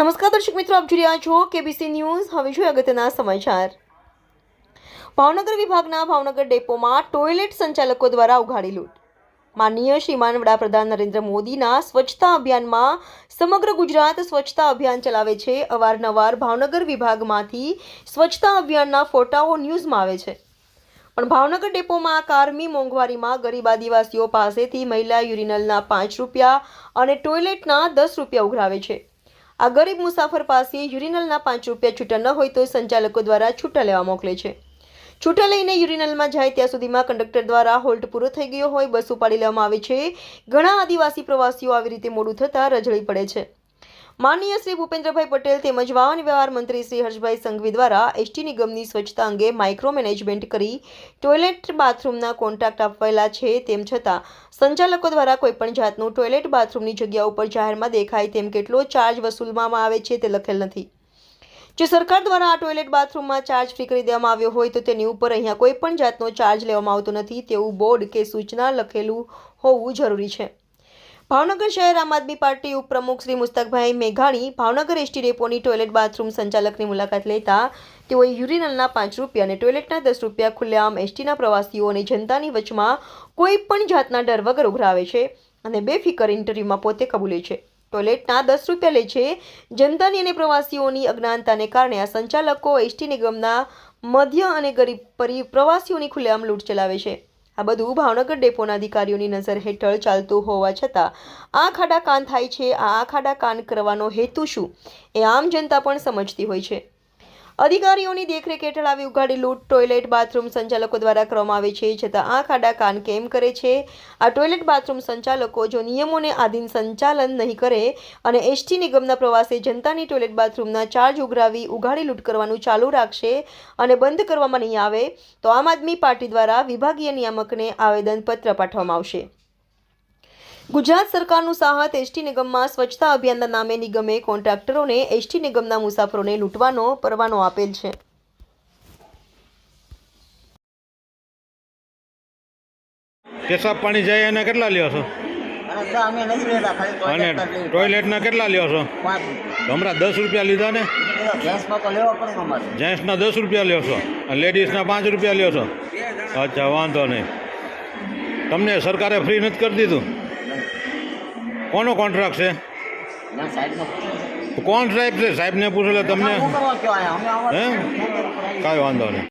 નમસ્કાર દર્શક મિત્રો, આપ જોઈ રહ્યા છો કેબીસી ન્યૂઝ હવે જોઈએ અગત્યના સમાચાર. ભાવનગર વિભાગના ભાવનગર ડેપોમાં ટોયલેટ સંચાલકો દ્વારા ઉઘાડી લૂંટ. માનનીય શ્રીમાન વડાપ્રધાન નરેન્દ્ર મોદીના સ્વચ્છતા અભિયાનમાં સમગ્ર ગુજરાત સ્વચ્છતા અભિયાન ચલાવે છે. અવારનવાર ભાવનગર વિભાગમાંથી સ્વચ્છતા અભિયાનના ફોટાઓ ન્યૂઝમાં આવે છે. પણ ભાવનગર ડેપોમાં કારમી મોંઘવારીમાં ગરીબ આદિવાસીઓ પાસેથી મહિલા યુરિનલના પાંચ રૂપિયા અને ટોયલેટના દસ રૂપિયા ઉઘરાવે છે. આ ગરીબ મુસાફર પાસે યુરિનલના પાંચ રૂપિયા છૂટા ન હોય તો સંચાલકો દ્વારા છૂટા લેવા મોકલે છે. છૂટા લઈને યુરિનલમાં જાય ત્યાં સુધીમાં કંડક્ટર દ્વારા હોલ્ટ પૂરો થઈ ગયો હોય, બસ ઉપાડી લેવામાં આવે છે. ઘણા આદિવાસી પ્રવાસીઓ આવી રીતે મોડું થતાં રજળી પડે છે. માનનીય શ્રી ભૂપેન્દ્રભાઈ પટેલ તેમજ વાહન વ્યવહાર મંત્રી શ્રી હર્ષભાઈ સંઘવી દ્વારા એસટી નિગમની સ્વચ્છતા અંગે માઇક્રો મેનેજમેન્ટ કરી ટોયલેટ બાથરૂમના કોન્ટ્રાક્ટ આપવાયેલા છે. તેમ છતાં, સંચાલકો દ્વારા કોઈપણ જાતનું ટોયલેટ બાથરૂમની જગ્યા ઉપર જાહેરમાં દેખાય તેમ કેટલો ચાર્જ વસૂલવામાં આવે છે તે લખેલ નથી. જો સરકાર દ્વારા આ ટોયલેટ બાથરૂમમાં ચાર્જ ફ્રી કરી દેવામાં આવ્યો હોય તો તેની ઉપર અહીંયા કોઈ પણ જાતનો ચાર્જ લેવામાં આવતો નથી તેવું બોર્ડ કે સૂચના લખેલું હોવું જરૂરી છે. ભાવનગર શહેર આમ આદમી પાર્ટી ઉપપ્રમુખ શ્રી મુસ્તકભાઈ મેઘાણી ભાવનગર એસટી ડેપોની ટોયલેટ બાથરૂમ સંચાલકની મુલાકાત લેતા તેઓએ યુરિનલના પાંચ રૂપિયા અને ટોયલેટના દસ રૂપિયા ખુલ્લેઆમ એસટીના પ્રવાસીઓ અને જનતાની વચમાં કોઈ પણ જાતના ડર વગર ઉઘરાવે છે અને બેફિકર ઇન્ટરવ્યૂમાં પોતે કબૂલે છે. ટોયલેટના દસ રૂપિયા લે છે જનતાની અને પ્રવાસીઓની અજ્ઞાનતાને કારણે આ સંચાલકો એસટી નિગમના મધ્ય અને ગરીબ પરિ, પ્રવાસીઓની ખુલ્લેઆમ લૂંટ ચલાવે છે. આ બધું ભાવનગર ડેપોના અધિકારીઓની નજર હેઠળ ચાલતું હોવા છતાં આ ખાડા કાન થાય છે, આ ખાડા કાન કરવાનો હેતુ શું? એ આમ જનતા પણ સમજતી હોય છે. અધિકારીઓની દેખરેખ હેઠળ આવી ઉઘાડી લૂંટ ટોયલેટ બાથરૂમ સંચાલકો દ્વારા કરવામાં આવે છે, છતાં આ ખાડા કાન કેમ કરે છે? આ ટોયલેટ બાથરૂમ સંચાલકો જો નિયમોને આધીન સંચાલન નહીં કરે અને એસટી નિગમના પ્રવાસે જનતાની ટોયલેટ બાથરૂમના ચાર્જ ઉઘરાવી ઉઘાડી લૂંટ કરવાનું ચાલુ રાખશે અને બંધ કરવામાં નહીં આવે, તો આમ આદમી પાર્ટી દ્વારા વિભાગીય નિયામકને આવેદનપત્ર પાઠવવામાં આવશે. ગુજરાત સરકારનું સાહત એસટી નિગમમાં સ્વચ્છતા અભિયાનના નામે નિગમે કોન્ટ્રાક્ટરોને એસટી નિગમના મુસાફરોને લૂંટવાનો પરવાનો આપેલ છે. પેશાબ પાણી જાય એના કેટલા લ્યો છો? અને. ટોયલેટના કેટલા લ્યો છો? પાંચ. હમણાં દસ રૂપિયા લીધા ને? જેન્ટ્સના દસ રૂપિયા લ્યો છો? અને લેડીઝના પાંચ રૂપિયા લ્યો છો? અચ્છા વાંધો નહીં. તમને સરકારે ફ્રી નથી કરી દીધું? કોનો કોન્ટ્રાક્ટ છે. કોણ સાહેબ છે સાહેબને પૂછો એટલે તમને હે? કાંઈ વાંધો નહીં